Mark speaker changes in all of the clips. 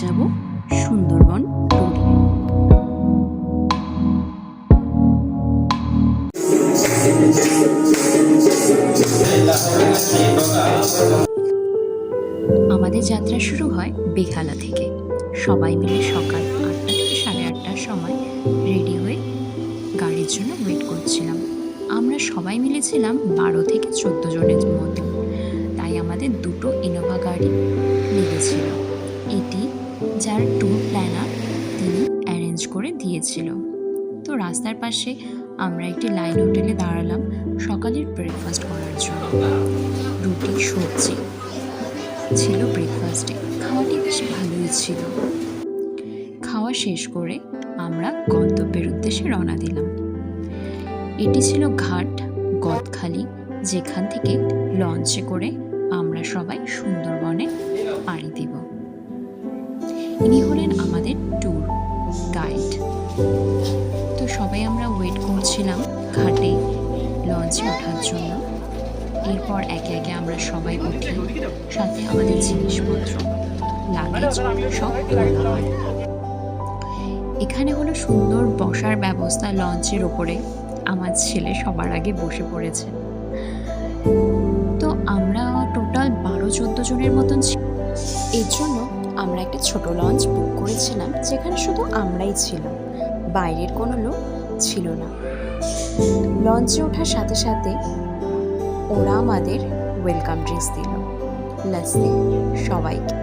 Speaker 1: যাব সুন্দরবন আমাদের যাত্রা শুরু হয় বেহালা থেকে। সবাই মিলে সকাল আটটা থেকে সাড়ে আটটার সময় রেডি হয়ে গাড়ির জন্য ওয়েট করছিলাম। আমরা সবাই মিলেছিলাম বারো থেকে চোদ্দ জনের মতো তাই আমাদের দুটো ইনোভা গাড়ি লেগেছিল। যার ট্যুর প্ল্যানার তিনি অ্যারেঞ্জ করে দিয়েছিল। তো রাস্তার পাশে আমরা একটি লাইন হোটেলে দাঁড়ালাম সকালের ব্রেকফাস্ট করার জন্য। রুটি, সবজি ছিল ব্রেকফাস্টে খাওয়াটি বেশ ভালোই ছিল। খাওয়া শেষ করে আমরা গন্তব্যের উদ্দেশ্যে রওনা দিলাম। এটি ছিল ঘাট, গদখালি, যেখান থেকে লঞ্চে করে আমরা সবাই সুন্দরবনে ইনি হলেন আমাদের ট্যুর গাইড তো সবাই আমরা ওয়েট করছিলাম ঘাটে লঞ্চে ওঠার জন্য। এরপর একে একে আমরা সবাই উঠি, সাথে আমাদের জিনিসপত্র লাগেজ সব এখানে হলো সুন্দর বসার ব্যবস্থা লঞ্চের ওপরে আমার ছেলে সবার আগে বসে পড়েছে। তো আমরা টোটাল বারো চোদ্দ জনের মতন এর জন্য আমরা একটা ছোট লঞ্চ বুক করেছিলাম যেখানে শুধু আমরাই ছিলাম। বাইরের কোনো লোক ছিল না। লঞ্চে ওঠার সাথে সাথে ওরা আমাদের ওয়েলকাম ড্রিঙ্কস দিল। লাস্সি সবাইকে।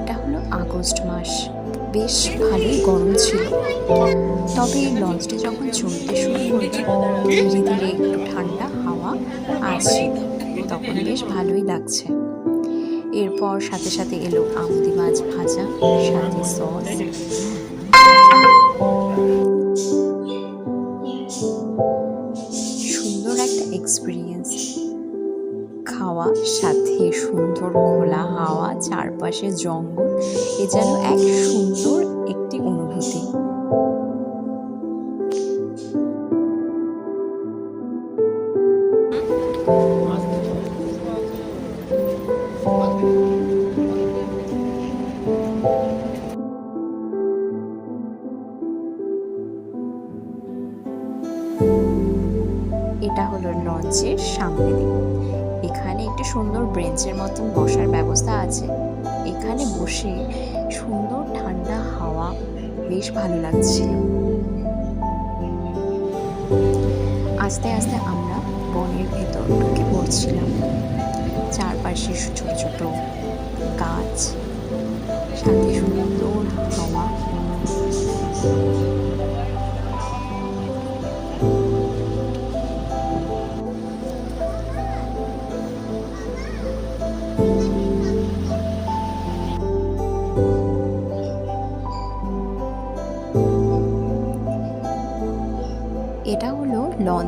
Speaker 1: এটা হলো আগস্ট মাস। বেশ ভালোই গরম ছিল। তবে লঞ্চটি যখন চলতে শুরু করবে, ধীরে ধীরে একটু ঠান্ডা হাওয়া আসছে তখন বেশ ভালোই লাগছে। এরপর সাথে সাথে এলো আমদি মাছ ভাজা, সাথে সস। সুন্দর একটা এক্সপিরিয়েন্স খাওয়া, সাথে সুন্দর খোলা হাওয়া, চারপাশে জঙ্গল। এ যেন এক সুন্দর এটা হলো লঞ্চের সামনে দিক এখানে একটি সুন্দর ব্রেঞ্চের মতন বসার ব্যবস্থা আছে। এখানে বসে সুন্দর ঠান্ডা হাওয়া বেশ ভালো লাগছিল। আস্তে আস্তে আমরা বনের ভেতর ঢুকে পড়ছিলাম। চারপাশে ছোট ছোট গাছ, সাথে সুন্দর হাওয়া।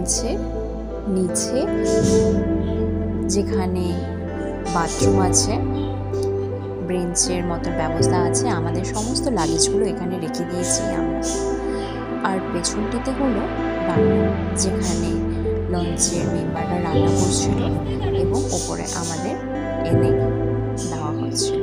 Speaker 1: লঞ্চের নিচে, যেখানে বাথরুম আছে ব্রেঞ্চের মতো ব্যবস্থা আছে, আমাদের সমস্ত লাগেজগুলো এখানে রেখে দিয়েছি আমরা আর পেছনটিতে হলো রান্না যেখানে লঞ্চের মেম্বাররা রান্না করছিল এবং ওপরে আমাদের এনে দেওয়া হচ্ছিল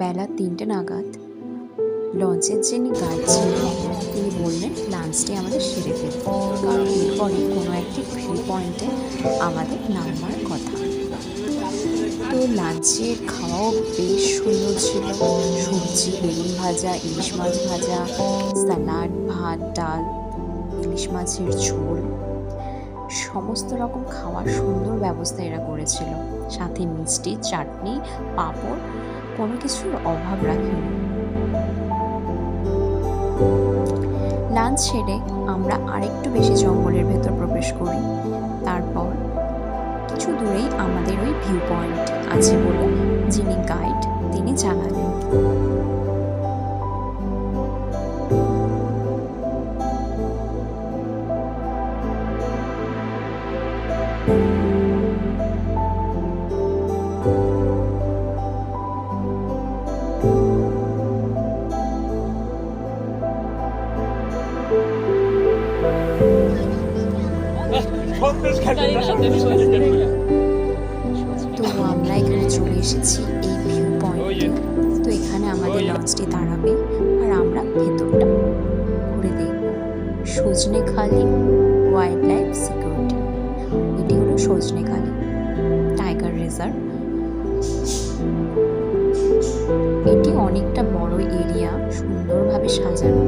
Speaker 1: বেলা তিনটে নাগাদ। লঞ্চের যিনি গাইড ছিলেন, তিনি বললেন লাঞ্চটি আমাদের সেরে ফেলতে কারণ এরপরে কোনো একটি ভিউ পয়েন্টে আমাদের নামার কথা। তো লাঞ্চের খাওয়াও বেশ সুন্দর ছিল। সবজি, বেগুন ভাজা, ইলিশ মাছ ভাজা, স্যালাড, ভাত, ডাল, ইলিশ মাছের ঝোল। সমস্ত রকম খাওয়ার সুন্দর ব্যবস্থা এরা করেছিল। সাথে মিষ্টি, চাটনি, পাঁপড় কোনো কিছুর অভাব রাখেনি। লাঞ্চ সেরে আমরা আরেকটু বেশি জঙ্গলের ভেতর প্রবেশ করি। তারপর কিছু দূরেই আমাদের ওই ভিউ পয়েন্ট আছে বলে যিনি গাইড তিনি জানালেন। তো আমরা এখানে চলে এসেছি এই ভিউ পয়েন্টে তো এখানে আমাদের লঞ্চটি দাঁড়াবে আর আমরা ভেতরটা ঘুরে দেখব। সজনেখালি ওয়াইল্ড লাইফ সিকিউরিটি এটি হলো সজনেখালি টাইগার রিজার্ভ এটি অনেকটা বড় এরিয়া সুন্দরভাবে সাজানো।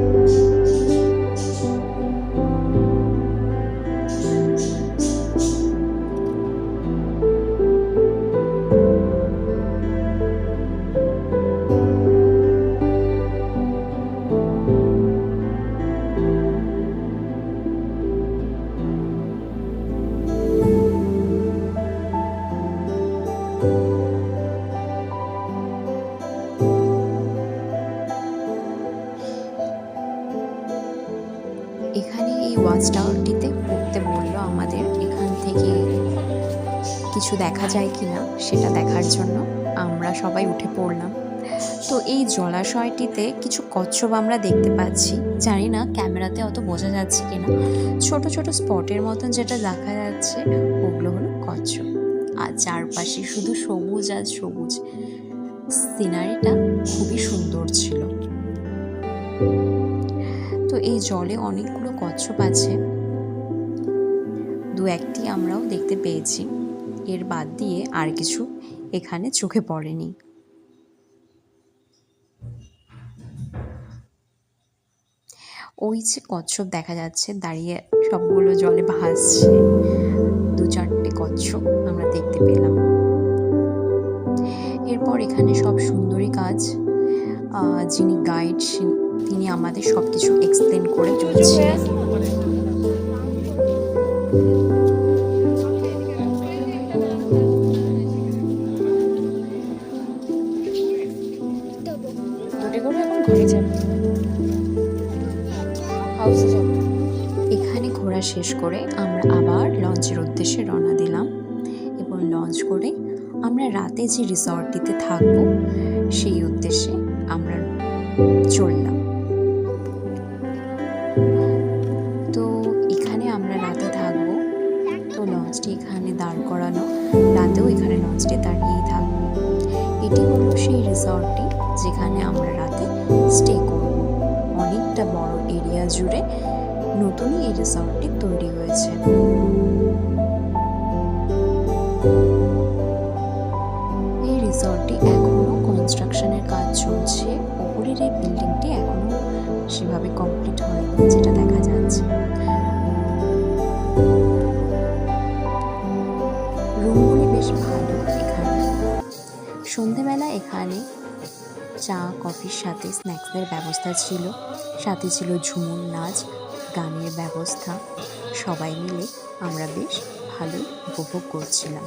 Speaker 1: কিছু দেখা যায় কি না সেটা দেখার জন্য আমরা সবাই উঠে পড়লাম। তো এই জলাশয়টিতে কিছু কচ্ছপ আমরা দেখতে পাচ্ছি। জানি না ক্যামেরাতে অত বোঝা যাচ্ছে কি না ছোট ছোট স্পটের মতন যেটা দেখা যাচ্ছে, ওগুলো হলো কচ্ছপ। আর চারপাশে শুধু সবুজ আর সবুজ। সিনারিটা খুবই সুন্দর ছিল। তো এই জলে অনেকগুলো কচ্ছপ আছে। দু একটি আমরাও দেখতে পেয়েছি। এর বাদ দিয়ে আর কিছু এখানে চোখে পড়েনি। ওই যে কচ্ছপ দেখা যাচ্ছে, দাঁড়িয়ে সবগুলো জলে ভাসছে। দু চারটে কচ্ছপ আমরা দেখতে পেলাম। এরপর এখানে সব সুন্দরী কাজ যিনি গাইড তিনি আমাদের সব কিছু এক্সপ্লেন করে চলছিলেন
Speaker 2: ঘোরা
Speaker 1: শেষ করে আমরা আবার লঞ্চের উদ্দেশ্যে রওনা দিলাম। এবং লঞ্চ করে আমরা রাতে যে রিসর্টটিতে থাকব, সেই উদ্দেশ্যে আমরা চললাম। তো এখানে আমরা রাতে থাকব। তো লঞ্চটি এখানে দাঁড় করানো, রাতেও এখানে লঞ্চটি দাঁড়িয়েই থাকবে। এটি হলো সেই রিসর্টটি যেখানে আমরা রাতে স্টে করব। অনেকটা বড় এরিয়া জুড়ে নতুনই এই রিসর্টটি তৈরি হয়েছে। এই রিসর্টটি এখনও কনস্ট্রাকশনের কাজ চলছে। ওপরের এই বিল্ডিংটি এখনও সেভাবে কমপ্লিট হয়নি, যেটা দেখা যাচ্ছে। রুমগুলি বেশ ভালো এখানে। সন্ধেবেলা এখানে চা, কফির সাথে স্ন্যাক্সের ব্যবস্থা ছিল। সাথে ছিল ঝুমুর নাচ গানের ব্যবস্থা সবাই মিলে আমরা বেশ ভালোই উপভোগ করছিলাম।